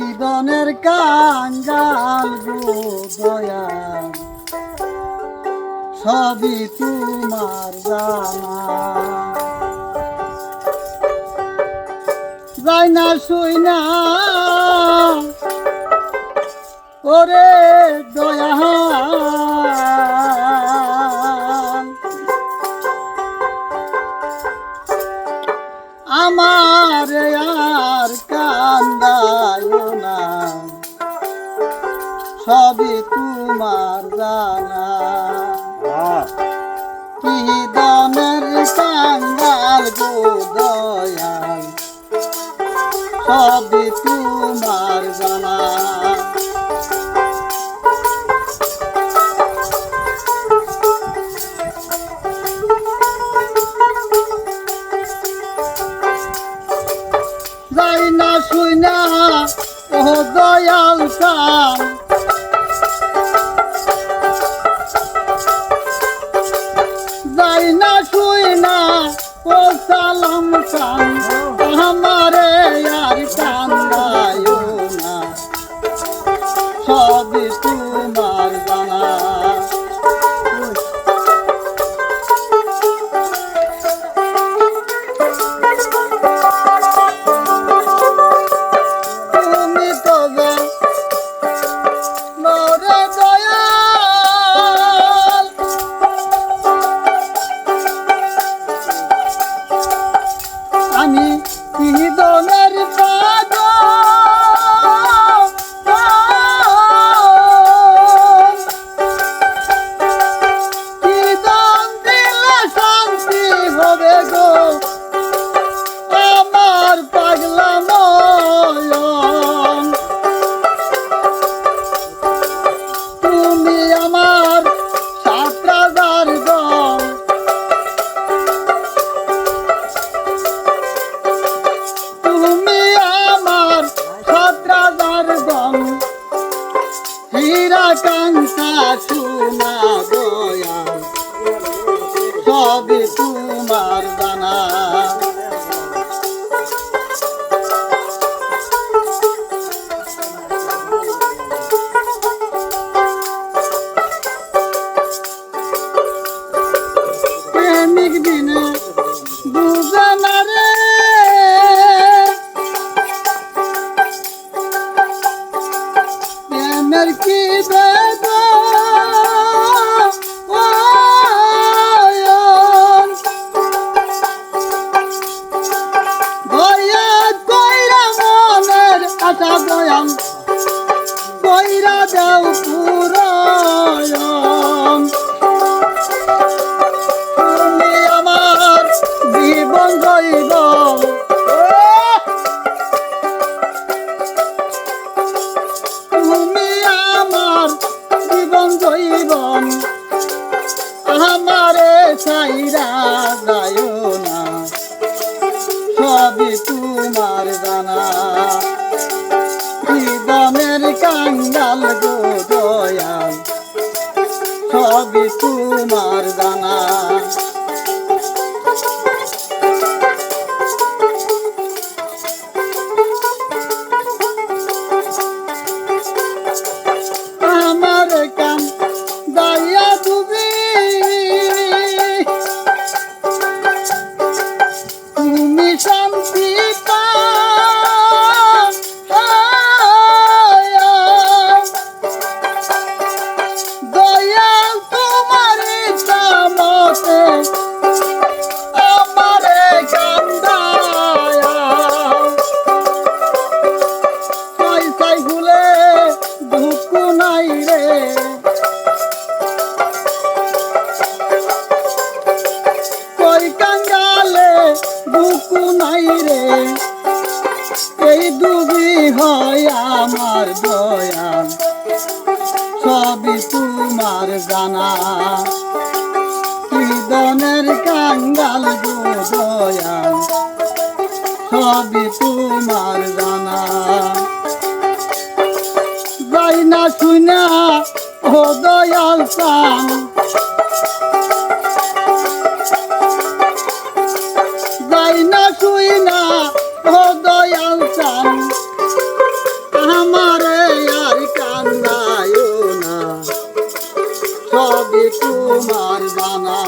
জীবনের কাঙ্গাল গো দয়া সবই তোমার জানা। যাই না শুই না ওরে দয়া জানা কি দনের কাঙ্গাল গো দয়াল সবই তোমার জানা। যাই না শুই না ও দয়াল কান না শুই না। ও সালাম কান আমারে আর কান্দায় হীরা কাঙ্কা সোনা দয়া সবই তোমার প্রেমের কি বেদন? আমারে চাইরা যায় না। সবই তোমার জানা। নাই কই কাঙ্গালে দুঃখ নাই রে। এই ডুবি হয় আমার দয়া সবই তোমার জানা। হৃদনের কাঙ্গাল গো দয়া সবই তোমার জানা। পাই না শুনা ও দয়াল সাম যাই না শুনা ও দয়াল সাম আমারে আর কান্দায় না। সবই তোমার জানা